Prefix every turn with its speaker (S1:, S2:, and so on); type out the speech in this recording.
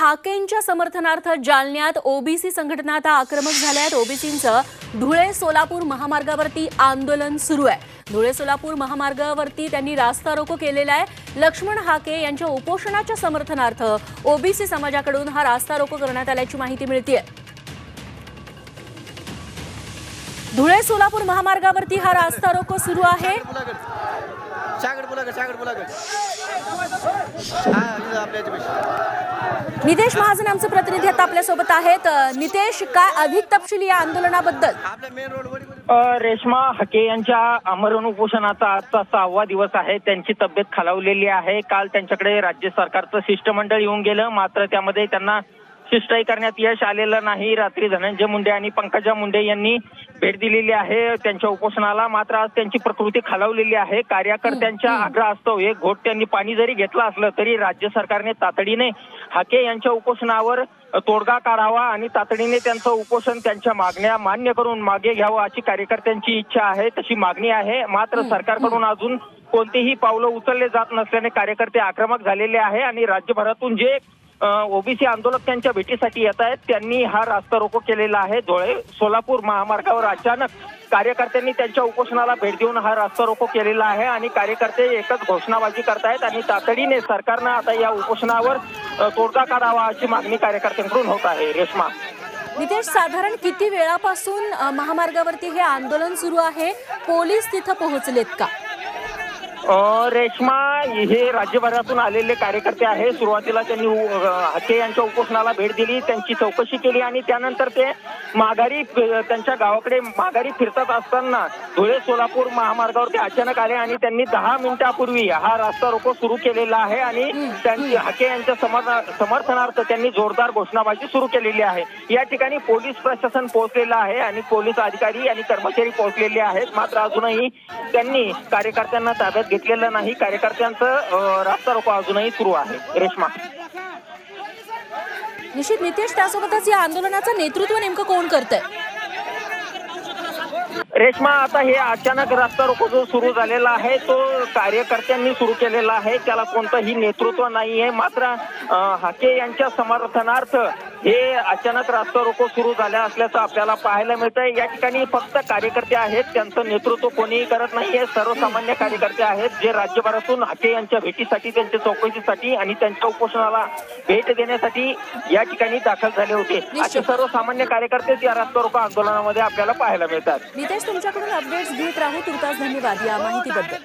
S1: ठाकेंच्या समर्थनार्थ जालन्यात ओबीसी संघटना आता आक्रमक झाल्या आहेत ओबीसींचं धुळे सोलापूर महामार्गावरती आंदोलन सुरू आहे धुळे सोलापूर महामार्गावरती त्यांनी रास्ता रोको केलेला आहे लक्ष्मण हाके यांच्या उपोषणाच्या समर्थनार्थ ओबीसी समाजाकडून हा रास्ता रोको करण्यात आल्याची माहिती मिळते धुळे सोलापूर महामार्गावरती हा रास्ता रोको सुरू आहे
S2: आपल्या
S1: नितेश महाजन आमचे प्रतिनिधी आता आपल्यासोबत आहेत. नितेश काय अधिक तपशील या आंदोलनाबद्दल?
S3: रेश्मा हके यांच्या अमरण उपोषणाचा आजचा सहावा दिवस आहे. त्यांची तब्येत खालावलेली आहे. काल त्यांच्याकडे राज्य सरकारचं शिष्टमंडळ येऊन गेलं. मात्र त्यामध्ये त्यांना शिष्टाई करण्यात यश आलेलं नाही. रात्री धनंजय मुंडे आणि पंकजा मुंडे यांनी भेट दिलेली आहे. त्यांच्या उपोषणाला मात्र आज त्यांची प्रकृती खालावलेली आहे. कार्यकर्त्यांच्या आग्रहास्तव एक घोट त्यांनी पाणी जरी घेतलं असलं तरी राज्य सरकारने तातडीने हाके यांच्या उपोषणावर तोडगा काढावा आणि तातडीने त्यांचं उपोषण त्यांच्या मागण्या मान्य करून मागे घ्यावं अशी कार्यकर्त्यांची इच्छा आहे. तशी मागणी आहे. मात्र सरकारकडून अजून कोणतेही पावलं उचलले जात नसल्याने कार्यकर्ते आक्रमक झालेले आहे आणि राज्यभरातून जे ओबीसी आंदोलक त्यांच्या भेटीसाठी येत आहेत. त्यांनी हा रास्ता रोको केलेला आहे. धुळे सोलापूर महामार्गावर अचानक कार्यकर्त्यांनी त्यांच्या उपोषणाला भेट देऊन हा रास्ता रोको केलेला आहे आणि कार्यकर्ते एकच घोषणाबाजी करतायत आणि तातडीने सरकारनं आता या उपोषणावर तोडगा काढावा अशी मागणी कार्यकर्त्यांकडून होत आहे. रेश्मा.
S1: नितेश साधारण किती वेळापासून महामार्गावरती हे आंदोलन सुरू आहे? पोलीस तिथं पोहोचलेत का?
S3: रेश्मा हे राज्यभरातून आलेले कार्यकर्ते आहे सुरुवातीला त्यांनी हके यांच्या उपोषणाला भेट दिली त्यांची चौकशी केली आणि त्यानंतर ते माघारी त्यांच्या गावाकडे माघारी फिरतात असताना धुळे सोलापूर महामार्गावर ते अचानक आले आणि त्यांनी दहा मिनिटापूर्वी हा रास्ता रोको सुरू केलेला आहे आणि त्यांची हके यांच्या समर्थ- समर्थनार्थ त्यांनी जोरदार घोषणाबाजी सुरू केलेली आहे. या ठिकाणी पोलीस प्रशासन पोहोचलेलं आहे आणि पोलीस अधिकारी आणि कर्मचारी पोहोचलेले आहेत. मात्र अजूनही त्यांनी कार्यकर्त्यांना ताब्यात घेतलेलं नाही. कार्यकर्त्यांचं रास्ता रोको अजूनही सुरू आहे. रेश्मा.
S1: निश्चित नितेश त्यासोबतच या आंदोलनाचं नेतृत्व नेमकं कोण करतंय?
S3: रेश्मा आता हे अचानक रास्ता रोको जो सुरू झालेला आहे तो कार्यकर्त्यांनी सुरू केलेला आहे. त्याला कोणतंही नेतृत्व नाहीये. मात्र अं, हाके यांच्या समर्थनार्थ हे अचानक रास्ता रोको सुरू झाल्या असल्याचं आपल्याला पाहायला मिळतंय. या ठिकाणी फक्त कार्यकर्ते आहेत. त्यांचं नेतृत्व कोणीही करत नाहीये. सर्वसामान्य कार्यकर्ते आहेत जे राज्यभरातून हाके यांच्या भेटीसाठी त्यांच्या चौकशीसाठी आणि त्यांच्या उपोषणाला भेट देण्यासाठी या ठिकाणी दाखल झाले होते. असे सर्वसामान्य कार्यकर्तेच या रास्ता रोको आंदोलनामध्ये आपल्याला पाहायला मिळतात.
S1: नितेश तुमच्याकडून अपडेट्स घेत राहू. तुर्तास धन्यवाद या माहितीबद्दल.